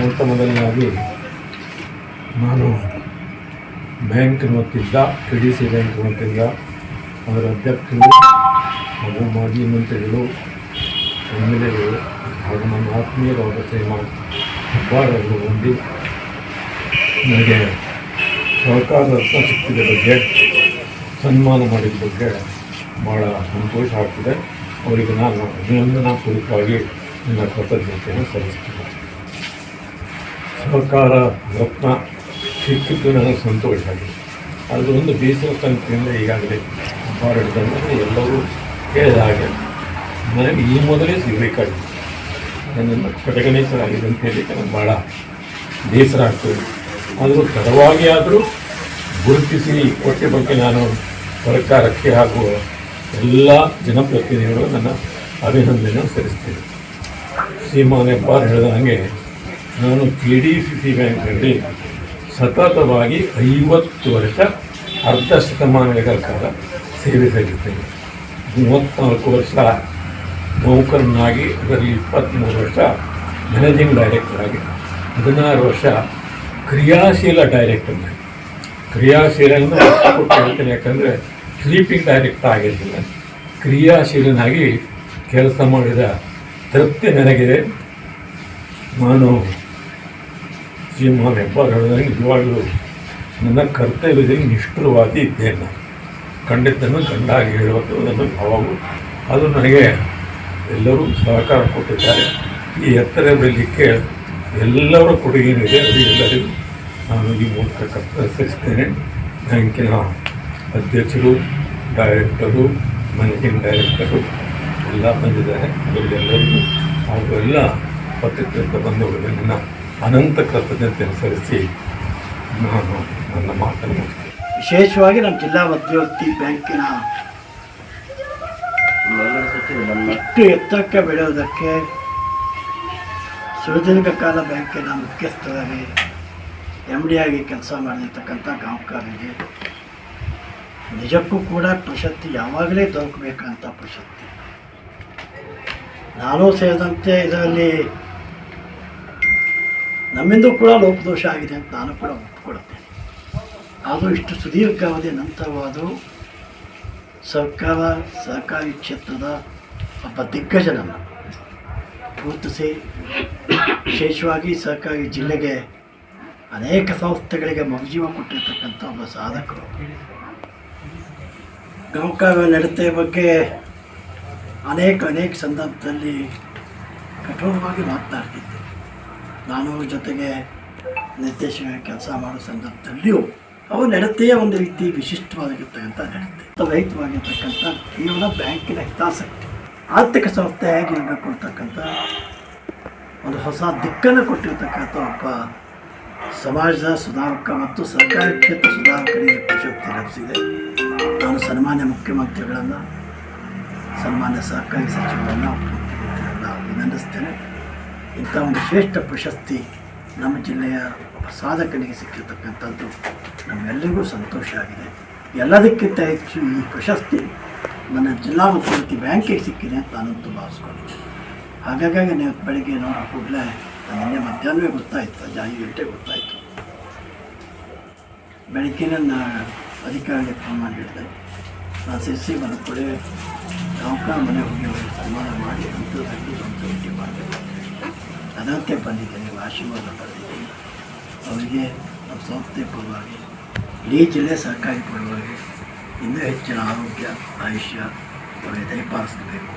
ಮೊಟ್ಟ ಮೊದಲನೇದಾಗಿ ನಾನು ಬ್ಯಾಂಕ್ ನೋಡ್ತಿದ್ದ ಕೆ ಡಿ ಸಿ ಬ್ಯಾಂಕ್ ನೋಡ್ತಿದ್ದ ಅದರ ಅಧ್ಯಕ್ಷರು ಹಾಗೂ ಮಾಜಿ ಮಂತ್ರಿಗಳು, ಎಂ ಎಲ್ ಎಗಳು ಹಾಗೂ ನನ್ನ ಆತ್ಮೀಯರಾದ ಶ್ರೀಮಾನ್ ಹೆಬ್ಬಾರವರು ಬಂದು ನನಗೆ ಸರ್ಕಾರದ ರತ್ನ ಸಿಕ್ಕಿದ ಬಗ್ಗೆ, ಸನ್ಮಾನ ಮಾಡಿದ ಬಗ್ಗೆ ಭಾಳ ಸಂತೋಷ ಆಗ್ತಿದೆ. ಅವರಿಗೆ ನಾನು ಅಭಿನಂದನಾ ಪೂರ್ವಕವಾಗಿ ನನ್ನ ಕೃತಜ್ಞತೆಯನ್ನು ಸಲ್ಲಿಸ್ತೀನಿ ಸಹಕಾರ, ರತ್ನ ಸಿಕ್ಕಿದ್ದು ನನಗೆ ಸಂತೋಷ ಆಗಿದೆ. ಅದು ಒಂದು ಬೇಸರ ಸಂಖ್ಯೆಯಿಂದ ಈಗಾಗಲೇ ಹೋರಾಡಿದಂತೆ ಎಲ್ಲರೂ ಹೇಳಿದ ಹಾಗೆ ನನಗೆ ಈ ಮೊದಲೇ ಸಿಗಬೇಕಾಗಿದೆ. ನನ್ನನ್ನು ಕಡೆಗಣಿಸಲಾಗಿದೆ ಅಂತ ಹೇಳಿ ನನಗೆ ಭಾಳ ಬೇಸರ ಆಗ್ತದೆ ಆದರೂ ತಡವಾಗಿ ಆದರೂ ಗುರುತಿಸಿ ಕೊಟ್ಟೆ ಬಗ್ಗೆ ನಾನು ಸರ್ಕಾರಕ್ಕೆ ಹಾಗೂ ಎಲ್ಲ ಜನಪ್ರತಿನಿಧಿಗಳು ನನ್ನ ಅಭಿನಂದನೆ ಸಲ್ಲಿಸ್ತೇನೆ. ಸೀಮಾನೆ ಬಾರ್ ಹೇಳಿದ ಹಾಗೆ ನಾನು ಕೆ ಡಿ ಸಿ ಸಿ ಬ್ಯಾಂಕಲ್ಲಿ ಸತತವಾಗಿ ಐವತ್ತು ವರ್ಷ ಅರ್ಧ ಶತಮಾನಗಳ ಕಾಲ ಸೇವೆ ಸಲ್ಲಿಸ್ತೇನೆ ಮೂವತ್ತ್ನಾಲ್ಕು ವರ್ಷ ನೌಕರನಾಗಿ ಅದರಲ್ಲಿ ಇಪ್ಪತ್ತ್ಮೂರು ವರ್ಷ ಮ್ಯಾನೇಜಿಂಗ್ ಡೈರೆಕ್ಟರ್ ಆಗಿ, ಹದಿನಾರು ವರ್ಷ ಕ್ರಿಯಾಶೀಲ ಡೈರೆಕ್ಟರ್ ಕ್ರಿಯಾಶೀಲನ ಹೇಳ್ತೇನೆ ಯಾಕಂದರೆ ಸ್ಲೀಪಿಂಗ್ ಡೈರೆಕ್ಟರ್ ಆಗಿರಲಿಲ್ಲ. ಕ್ರಿಯಾಶೀಲನಾಗಿ ಕೆಲಸ ಮಾಡಿದ ತೃಪ್ತಿ ನನಗಿದೆ. ನಾನು ಹೆಬ್ಬಾರ್ ಹೇಳಿದಂಗೆ ನಿಜವಾಗಲೂ ನನ್ನ ಕರ್ತವ್ಯದಲ್ಲಿ ನಿಷ್ಠುರವಾದಿ ಇದ್ದೇನೆ. ನಾನು ಖಂಡಿತನೂ ಗಂಡಾಗಿ ಹೇಳೋದು ಅನ್ನೋದು ಭಾವವು. ಅದು ನನಗೆ ಎಲ್ಲರೂ ಸಹಕಾರ ಕೊಟ್ಟಿದ್ದಾರೆ. ಈ ಎತ್ತರ ಬೆಳಲಿಕ್ಕೆ ಎಲ್ಲರ ಕೊಡುಗೆನಿದೆ ಅದು ಎಲ್ಲರಿಗೂ ನಾನು ಈ ಮೂಲಕ ಕರ್ತಿಸ್ತೇನೆ ಬ್ಯಾಂಕಿನ ಅಧ್ಯಕ್ಷರು, ಡೈರೆಕ್ಟರು, ಮ್ಯಾನೇಜಿಂಗ್ ಡೈರೆಕ್ಟರು ಎಲ್ಲ ಬಂದಿದ್ದಾರೆ. ಅವರಿಗೆಲ್ಲರಿಗೂ ಹಾಗೂ ಎಲ್ಲ ಪತ್ರಿಕೆ ಬಂದವರಿಗೆ ನನ್ನ ಅನಂತ ಕೃತಜ್ಞತೆ ಅನುಸರಿಸಿ ನಾನು ನನ್ನ ಮಾತನ್ನು ವಿಶೇಷವಾಗಿ ನಮ್ಮ ಜಿಲ್ಲಾ ಮಧ್ಯವರ್ತಿ ಬ್ಯಾಂಕಿನ ಇಷ್ಟು ಎತ್ತರಕ್ಕೆ ಬೆಳೆಯೋದಕ್ಕೆ ಸಾರ್ವಜನಿಕ ಕಾಲ ಬ್ಯಾಂಕಿನ ಮುಖ್ಯಸ್ಥರಾಗಿ ಎಂ ಡಿ ಆಗಿ ಕೆಲಸ ಮಾಡಿರ್ತಕ್ಕಂಥ ಗಾಂವಕಾರರಿಗೆ ನಿಜಕ್ಕೂ ಕೂಡ ಪ್ರಶಸ್ತಿ ಯಾವಾಗಲೇ ದೊರಕಬೇಕಂತ ಪ್ರಶಸ್ತಿ. ನಾನು ಸೇರಿದಂತೆ ಇದರಲ್ಲಿ ನಮ್ಮಿಂದ ಕೂಡ ಲೋಪದೋಷ ಆಗಿದೆ ಅಂತ ನಾನು ಕೂಡ ಒಪ್ಪಿಕೊಳ್ಳುತ್ತೇನೆ. ಆದರೂ ಇಷ್ಟು ಸುದೀರ್ಘಾವಧಿ ನಂತರವಾದರೂ ಸರ್ಕಾರ ಸಹಕಾರಿ ಕ್ಷೇತ್ರದ ಒಬ್ಬ ದಿಗ್ಗಜನನ್ನು ಗುರುತಿಸಿ, ವಿಶೇಷವಾಗಿ ಸಹಕಾರಿ ಜಿಲ್ಲೆಗೆ ಅನೇಕ ಸಂಸ್ಥೆಗಳಿಗೆ ಮರುಜೀವ ಕೊಟ್ಟಿರ್ತಕ್ಕಂಥ ಒಬ್ಬ ಸಾಧಕರು. ಗೌಕಾವ್ಯ ನಡತೆ ಬಗ್ಗೆ ಅನೇಕ ಅನೇಕ ಸಂದರ್ಭದಲ್ಲಿ ಕಠೋರವಾಗಿ ಮಾತನಾಡ್ತಿದ್ದೆ. ನಾನು ಜೊತೆಗೆ ನಿರ್ದೇಶನ ಕೆಲಸ ಮಾಡೋ ಸಂದರ್ಭದಲ್ಲಿಯೂ ಅವು ನಡತೆಯ ಒಂದು ರೀತಿ ವಿಶಿಷ್ಟವಾಗಿರ್ತಕ್ಕಂಥ ನಡತೆ ರೈತವಾಗಿರ್ತಕ್ಕಂಥ ಕೇವಲ ಬ್ಯಾಂಕಿನ ಹಿತಾಸಕ್ತಿ. ಆರ್ಥಿಕ ಸಂಸ್ಥೆ ಹೇಗಿರಬೇಕು ಅಂತಕ್ಕಂಥ ಒಂದು ಹೊಸ ದಿಕ್ಕನ್ನು ಕೊಟ್ಟಿರ್ತಕ್ಕಂಥ ಒಬ್ಬ ಸಮಾಜದ ಸುಧಾರಕ ಮತ್ತು ಸರ್ಕಾರಿ ಕ್ಷೇತ್ರ ಸುಧಾರಕರಿಗೆ ಪ್ರಶಸ್ತಿ ಲಭಿಸಿದೆ. ನಾನು ಸನ್ಮಾನ್ಯ ಮುಖ್ಯಮಂತ್ರಿಗಳನ್ನು, ಸನ್ಮಾನ್ಯ ಸಹಕಾರಿ ಸಚಿವರನ್ನು ಅಭಿನಂದಿಸ್ತೇನೆ. ಇಂಥ ಒಂದು ಶ್ರೇಷ್ಠ ಪ್ರಶಸ್ತಿ ನಮ್ಮ ಜಿಲ್ಲೆಯ ಒಬ್ಬ ಸಾಧಕನಿಗೆ ಸಿಕ್ಕಿರ್ತಕ್ಕಂಥದ್ದು ನಮ್ಮೆಲ್ಲರಿಗೂ ಸಂತೋಷ ಆಗಿದೆ. ಎಲ್ಲದಕ್ಕಿಂತ ಹೆಚ್ಚು ಈ ಪ್ರಶಸ್ತಿ ನನ್ನ ಜಿಲ್ಲಾ ಮುಖ್ಯಮಂತ್ರಿ ಬ್ಯಾಂಕಿಗೆ ಸಿಕ್ಕಿದೆ ಅಂತ ನಾನಂತೂ ಭಾವಿಸ್ಕೊಂಡಿದ್ದೆ ಹಾಗಾಗಿ ನೀವು ಬೆಳಿಗ್ಗೆ ನೋಡೋ ಕೂಡಲೇ ನನಗೆ ಮಧ್ಯಾಹ್ನವೇ ಗೊತ್ತಾಯಿತು ಜಾಯಿ ಗಂಟೆಗೆ ಗೊತ್ತಾಯಿತು. ಬೆಳಗ್ಗೆ ನನ್ನ ಅಧಿಕಾರಿಗೆ ಫೋನ್ ಮಾಡಿ ನಾನು ಸಿರ್ಸಿ ಮನಕೊಡೆ ನೌಕಾ ಮನೆ ಹೋಗಿ ಸನ್ಮಾನ ಮಾಡಿ ಅಂತ ಸಂತೋಷ ಮಾಡಬೇಕು ಅದಕ್ಕೆ ಬಂದಿದ್ದೇನೆ, ನೀವು ಆಶೀರ್ವಾದ ಬಂದಿದ್ದೀನಿ ಅವರಿಗೆ ನಮ್ಮ ಸಂಸ್ಥೆ ಪರವಾಗಿ, ಇಡೀ ಜಿಲ್ಲೆ ಸರ್ಕಾರಿ ಪರವಾಗಿ ಇನ್ನೂ ಹೆಚ್ಚಿನ ಆರೋಗ್ಯ, ಆಯುಷ್ಯ, ಅವರಿಗೆ ದಯಪಾಲಿಸಬೇಕು.